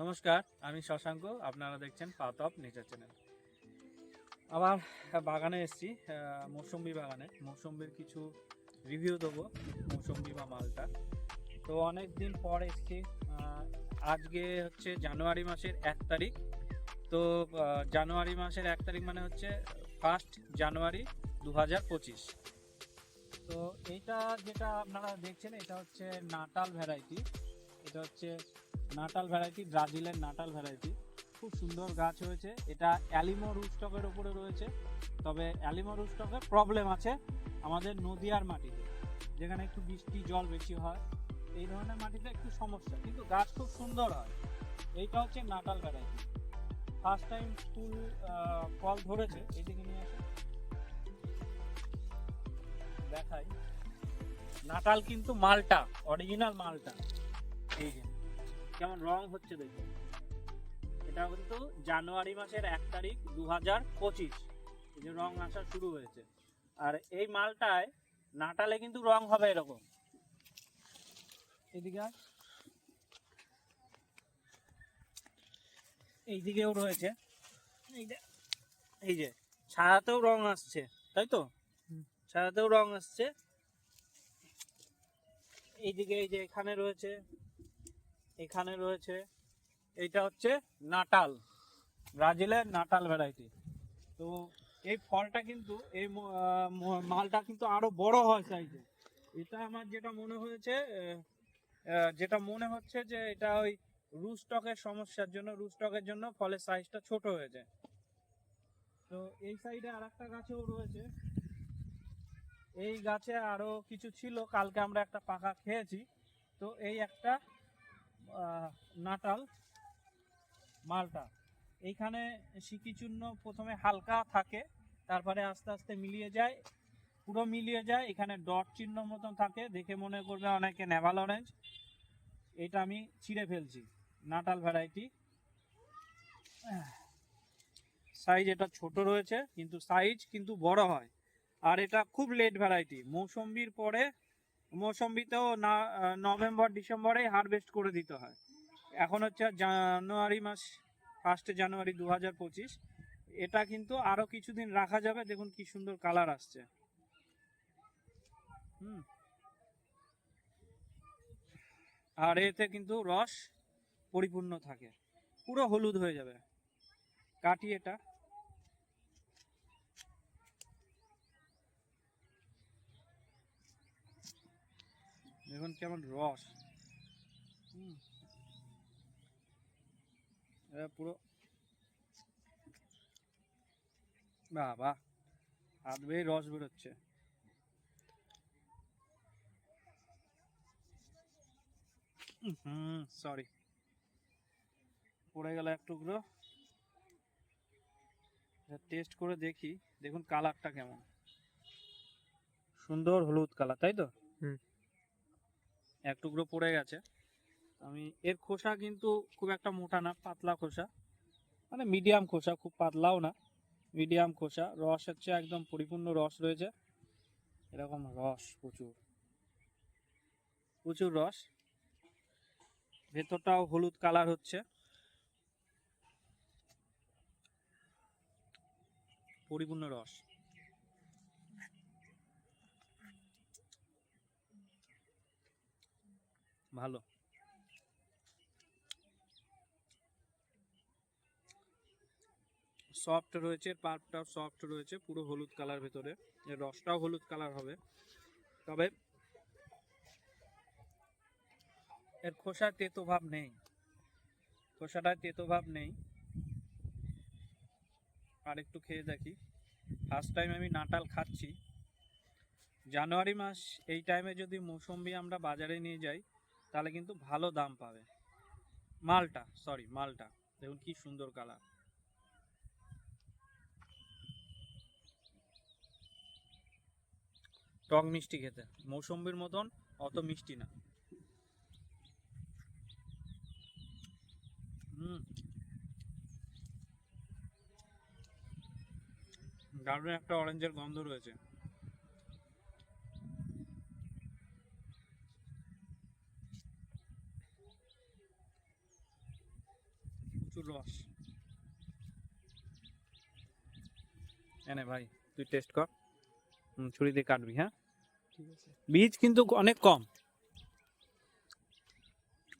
নমস্কার, আমি শশাঙ্ক, আপনারা দেখছেন অফ নেচার চ্যানেল। আবার বাগানে এসছি মৌসুম্বি বাগানে। মৌসুম্বির কিছু রিভিউ দেবো, মৌসুম্বি বা মালটা। তো অনেক দিন পর এসেছি আজকে হচ্ছে জানুয়ারি মাসের এক তারিখ। তো জানুয়ারি মাসের এক তারিখ মানে হচ্ছে ফার্স্ট জানুয়ারি দু হাজার পঁচিশ। তো এইটা যেটা আপনারা দেখছেন, এটা হচ্ছে নাটাল ভ্যারাইটি এটা হচ্ছে নাটাল ভ্যারাইটি ব্রাজিলের নাটাল ভ্যারাইটি খুব সুন্দর গাছ হয়েছে এটা অ্যালিমো রুস্টকের ওপরে রয়েছে। তবে অ্যালিমো রুস্টকের প্রবলেম আছে আমাদের নদীয়ার মাটিতে, যেখানে একটু বৃষ্টি, জল বেশি হয়। এই ধরনের মাটিতে একটু সমস্যা, কিন্তু গাছ খুব সুন্দর হয়। এইটা হচ্ছে নাটাল ভ্যারাইটি ফার্স্ট টাইম ফুল ফল ধরেছে, এইদিকে নিয়ে আসে দেখাই। নাটাল কিন্তু মালটা অরিজিনাল মালটা। এই যে। কেমন রং হচ্ছে দেখুন। এটা কিন্তু জানুয়ারি মাসের এক তারিখ দু হাজার পঁচিশ এই যে রং আসা শুরু হয়েছে। আর এই মালটায় নাটালে কিন্তু রং হবে এরকম। এদিকে এইদিকেও রয়েছে। এই যে ছায়াতেও রং আসছে তাই তো? ছায়াতেও রং আসছে। এইদিকে এই যে এখানে রয়েছে এখানে রয়েছে, এইটা হচ্ছে নাটাল, ব্রাজিলের নাটাল ভ্যারাইটি তো এই ফলটা কিন্তু, এই মালটা কিন্তু আরও বড় হয় সাইজে এটা আমার যেটা মনে হয়েছে যেটা মনে হচ্ছে যে এটা ওই রুস্টকের সমস্যার জন্য, রুস্টকের জন্য ফলের সাইজটা ছোট হয়েছে তো এই সাইডে আর একটা গাছেও রয়েছে। এই গাছে আরও কিছু ছিল, কালকে আমরা একটা পাকা খেয়েছি। তো এই একটা নাটাল, মালটা। এইখানে সিকিচূর্ণ প্রথমে হালকা থাকে, তারপরে আস্তে আস্তে মিলিয়ে যায়, পুরো মিলিয়ে যায়, এখানে ডট চিহ্ন মতন থাকে, দেখে মনে করবে অনেকে নেভাল অরেঞ্জ। এটা আমি ছিঁড়ে ফেলছি, নাটাল ভ্যারাইটি সাইজ এটা ছোট রয়েছে, কিন্তু সাইজ কিন্তু বড় হয়। আর এটা খুব লেট ভ্যারাইটি মৌসম্বির পরে মৌসম্বিতেও না নভেম্বর, ডিসেম্বরে হারভেস্ট করে দিতে হয়। এখন হচ্ছে জানুয়ারি মাস ফার্স্টে জানুয়ারি দু হাজার পঁচিশ। এটা কিন্তু আরও কিছুদিন রাখা যাবে, দেখুন কি সুন্দর কালার আসছে। হুম। আর এতে কিন্তু রস পরিপূর্ণ থাকে। পুরো হলুদ হয়ে যাবে। কাটি এটা। দেখুন কেমন রস। এটা পুরো বাহ বাহ হাত বেয়ে রস বেরোচ্ছে। হুম সরি পড়ে গেল এক টুকরো। টেস্ট করে দেখি। দেখুন কালারটা কেমন। সুন্দর হলুদ কালার তাই তো? হুম। এক টুকরো পড়ে গেছে। আমি, এর খোসা কিন্তু খুব একটা মোটা না, পাতলা খোসা। মানে মিডিয়াম খোসা, খুব পাতলাও না। মিডিয়াম খোসা, রস হচ্ছে একদম পরিপূর্ণ রস রয়েছে। এরকম রস প্রচুর। প্রচুর রস। ভেতরটাও হলুদ কালার হচ্ছে। পরিপূর্ণ রস। ভালো। সফট রয়েছে পাল্পটাও সফট রয়েছে, পুরো হলুদ কালার ভেতরে। এর রসটাও হলুদ কালার হবে। তবে এর খোসা তেতো ভাব নেই। খোসাটায় তেতো ভাব নেই। আর একটু খেয়ে দেখি। ফার্স্ট টাইম আমি নাটাল খাচ্ছি। জানুয়ারি মাস, এই টাইমে যদি মৌসম্বি আমরা বাজারে নিয়ে যাই তাহলে কিন্তু ভালো দাম পাবে। মালটা সরি মালটা। দেখুন কি সুন্দর কালার টক মিষ্টি খেতে। মৌসম্বির মতন, অত মিষ্টি না। হুম। একটা অরেঞ্জের গন্ধ রয়েছে। রস এনে ভাই তুই টেস্ট কর। ছুরি দিয়ে কাটবি হ্যাঁ? বীজ কিন্তু অনেক কম।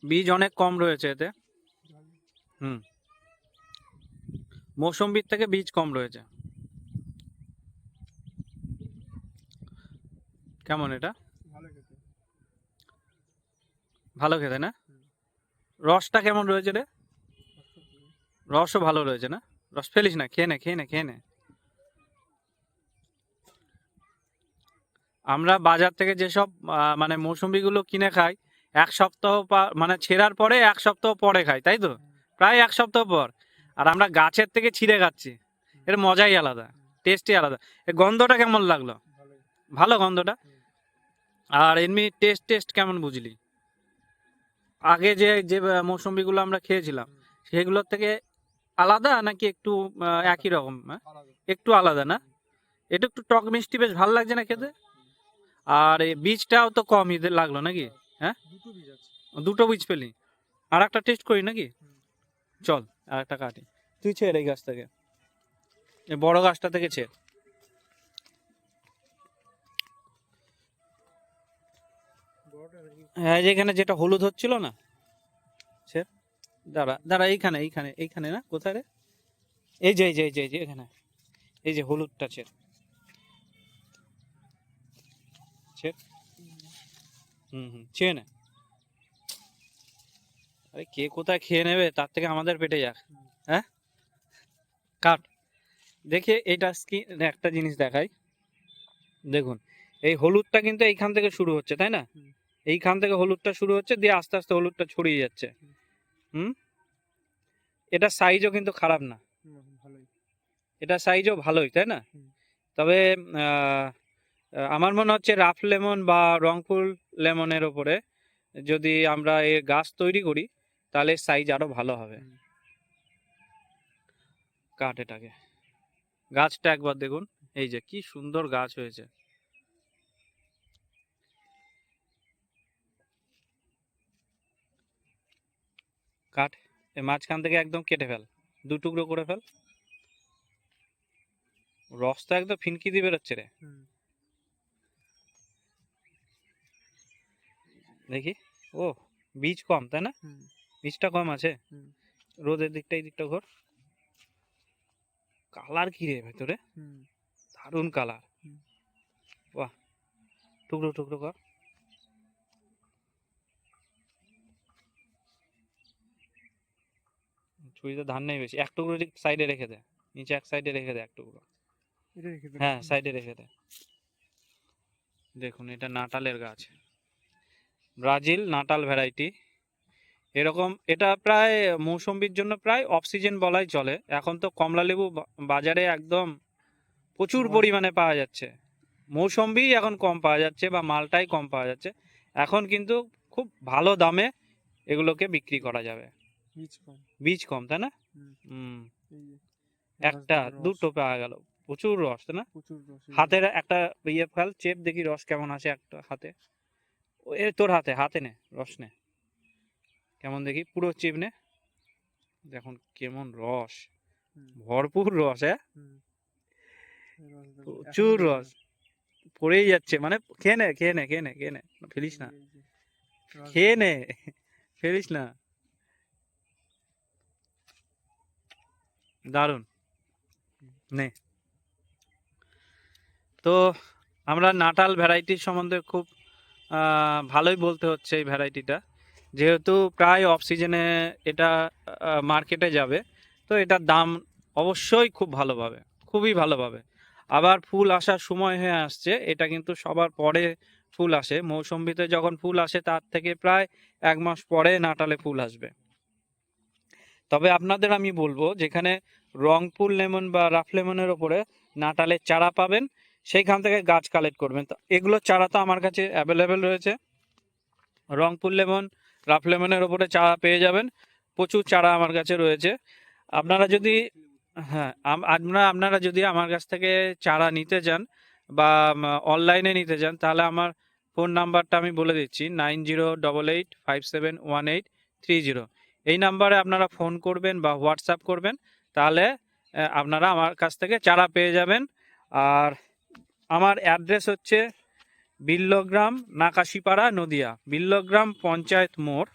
বীজ অনেক কম রয়েছে এতে। হুম। মৌসম্বির থেকে বীজ কম রয়েছে। কেমন এটা? ভালো খেতে। না? রসটা কেমন রয়েছে রে। রসও ভালো রয়েছে না? রস ফেলিস না খেয়ে নে খেয়ে নে খেয়ে নে। আমরা বাজার থেকে যেসব মানে মৌসুম্বিগুলো কিনে খাই এক সপ্তাহ মানে ছেঁড়ার পরে এক সপ্তাহ পরে খাই তাই তো? প্রায় এক সপ্তাহ পর। আর আমরা গাছের থেকে ছিঁড়ে খাচ্ছি। এর মজাই আলাদা টেস্টই আলাদা। এর গন্ধটা কেমন লাগল? ভালো গন্ধটা? আর এমনি টেস্ট টেস্ট কেমন বুঝলি? আগে যে যে আহ, মৌসুম্বিগুলো আমরা খেয়েছিলাম সেগুলোর থেকে আলাদা নাকি একটু একই রকম? একটু আলাদা না? এটা একটু টক মিষ্টি বেশ ভালো লাগছে না খেতে? আর এই বীজটাও তো কম ঈদের লাগল নাকি? হ্যাঁ? দুটো বীজ পেলি। আর একটা টেস্ট করি নাকি? চল আর একটা কাটি। তুই ছেড় এই গাছ থেকে। এই বড় গাছটা থেকে ছেড়। হ্যাঁ যেখানে যেটা হলুদ হচ্ছিল না? দাঁড়া দাঁড়া এইখানে এইখানে এইখানে না? কোথায় রে? এই যে এই যে এই যে এই যে এখানে। এই যে হলুদটা ছেড়। ছেড়। হুম হুম নে। আরে কে কোথায় খেয়ে নেবে? তার থেকে আমাদের পেটে যাক। হ্যাঁ? কাট। দেখে এটা একটা জিনিস দেখাই। দেখুন এই হলুদটা কিন্তু এইখান থেকে শুরু হচ্ছে তাই না? এইখান থেকে হলুদটা শুরু হচ্ছে দিয়ে আস্তে আস্তে হলুদটা ছড়িয়ে যাচ্ছে। হুম। এটা সাইজও কিন্তু খারাপ না। এটা সাইজও ভালোই তাই না? তবে আমার মনে হচ্ছে রাফ লেমন বা রংপুর লেমনের ওপরে যদি আমরা এর গাছ তৈরি করি তাহলে সাইজ আরও ভালো হবে। কাঠ এটাকে। গাছটা একবার দেখুন। এই যে কি সুন্দর গাছ হয়েছে। কাঠ মাঝখান থেকে একদম কেটে ফেল। দু টুকরো করে ফেল। রস তো একদম ফিনকি দিয়ে বেরোচ্ছে রে। দেখি। ও বীজ কম তাই না? বীজটা কম আছে। রোদের দিকটা এই দিকটা ঘর। কালার কি রে ভেতরে। দারুণ কালার। বাহ। টুকরো টুকরো কর। ছুরিতে ধান নেই বেশি। এক টুকরো সাইডে রেখে দে। নিচে এক সাইডে রেখে দে এক টুকরো। হ্যাঁ সাইডে রেখে দে। দেখুন এটা নাটালের গাছ। Brazil Natal variety. এরকম এটা প্রায় মৌসুম্বির জন্য প্রায় অক্সিজেন বলাই চলে। এখন তো কমলা লেবু বাজারে একদম প্রচুর পরিমাণে পাওয়া যাচ্ছে। মৌসম্বি এখন কম পাওয়া যাচ্ছে বা মালটাই কম পাওয়া যাচ্ছে। এখন কিন্তু খুব ভালো দামে এগুলোকে বিক্রি করা যাবে। বীজ কম। তাই না? হুম। একটা দুটো পাওয়া গেল। প্রচুর রস তাই না। হাতের একটা ইয়ে ফেল চেপ দেখি রস কেমন আছে একটা হাতে। এ তোর হাতে হাতে নে রস নে। কেমন দেখি পুরো চেপ নে। দেখুন কেমন রস। ভরপুর রস হ্যাঁ? প্রচুর রস। পড়েই যাচ্ছে মানে খেয়ে নে খেয়ে নে খেয়ে নে খেয়ে নে। ফেলিস না। খেয়ে নে ফেলিস না। দারুণ। নে। তো আমরা নাটাল ভ্যারাইটির সম্বন্ধে খুব ভালোই বলতে হচ্ছে এই ভ্যারাইটিটা যেহেতু প্রায় অফ সিজনে এটা মার্কেটে যাবে, তো এটার দাম অবশ্যই খুব ভালো পাবে, খুবই ভালো পাবে। আবার ফুল আসার সময় হয়ে আসছে, এটা কিন্তু সবার পরে ফুল আসে। মৌসম্বিতে যখন ফুল আসে, তার থেকে প্রায় এক মাস পরে নাটালে ফুল আসবে। তবে আপনাদের আমি বলব, যেখানে রংপুর লেমন বা রাফ লেমনের ওপরে নাটালের চারা পাবেন, সেইখান থেকে গাছ কালেক্ট করবেন। তো এগুলোর চারা তো আমার কাছে অ্যাভেলেবেল রয়েছে। রংপুর লেমন, রাফ লেমনের ওপরে চারা পেয়ে যাবেন। প্রচুর চারা আমার কাছে রয়েছে। আপনারা যদি হ্যাঁ আপনারা আপনারা যদি আমার কাছ থেকে চারা নিতে চান বা অনলাইনে নিতে চান, তাহলে আমার ফোন নাম্বারটা আমি বলে দিচ্ছি nine zero double eight five seven one eight three zero এই নাম্বারে আপনারা ফোন করবেন বা হোয়াটসঅ্যাপ করবেন, তাহলে আপনারা আমার কাছ থেকে চারা পেয়ে যাবেন। আর আমার অ্যাড্রেস হচ্ছে বিল্লগ্রাম নাকাশিপাড়া নদিয়া, বিল্লগ্রাম পঞ্চায়েত মোড়।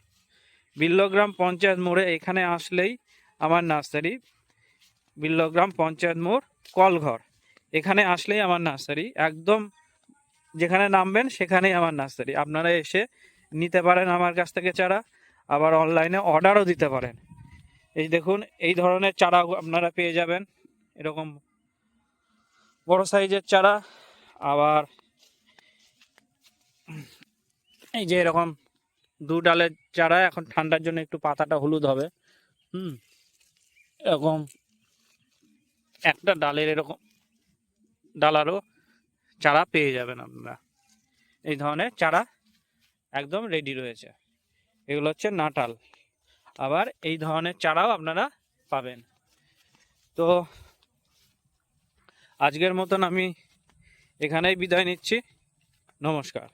বিল্লগ্রাম পঞ্চায়েত মোড়ে এখানে আসলেই আমার নার্সারি, বিল্লগ্রাম পঞ্চায়েত মোড় কলঘর। এখানে আসলেই আমার নার্সারি, একদম যেখানে নামবেন সেখানেই আমার নার্সারি। আপনারা এসে নিতে পারেন আমার কাছ থেকে চারা। আবার অনলাইনে অর্ডারও দিতে পারেন। এই দেখুন, এই ধরনের চারা আপনারা পেয়ে যাবেন। এরকম বড় সাইজের চারা, আবার এই যে এরকম দু ডালের চারা, এখন ঠান্ডার জন্য একটু পাতাটা হলুদ হবে। হুম, এরকম একটা ডালের এরকম ডালারও চারা পেয়ে যাবেন আপনারা। এই ধরনের চারা একদম রেডি রয়েছে। এগুলো হচ্ছে নাটাল। আবার এই ধরনের চারাও আপনারা পাবেন। তো আজকের মতন আমি এখানেই বিদায় নিচ্ছি। নমস্কার।